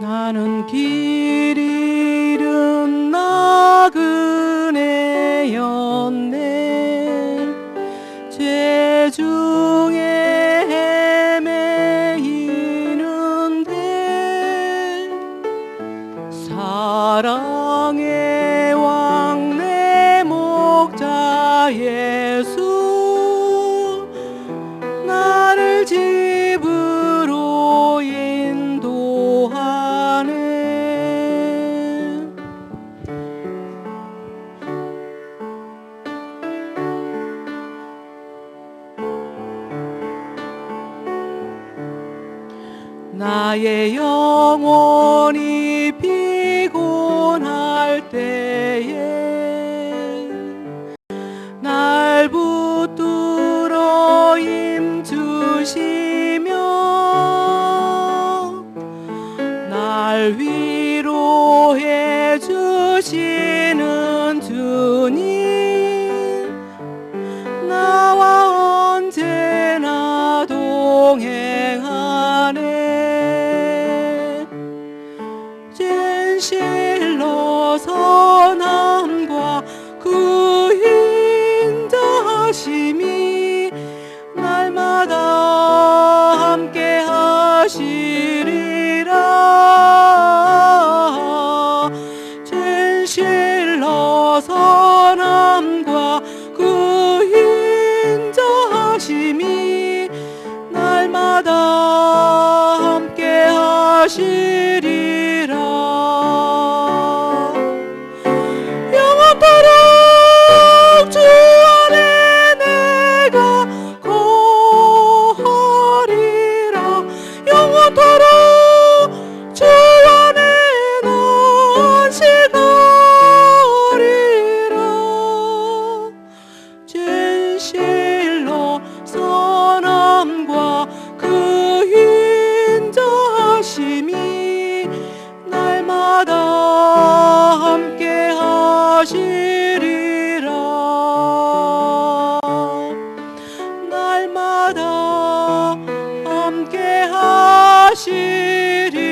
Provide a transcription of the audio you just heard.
나는 길 잃은 나그네였네. 죄 중에 헤매이는데 사랑의 왕 내 목자 예수 나의 영혼이 피곤할 때에 날 붙들어 힘주시며 날 위로해 진실로 선함과 그 인자하심이 날마다 함께 하시리라. 진실로 선함과 그 인자하심이 날마다 함께 하시리라 하시리라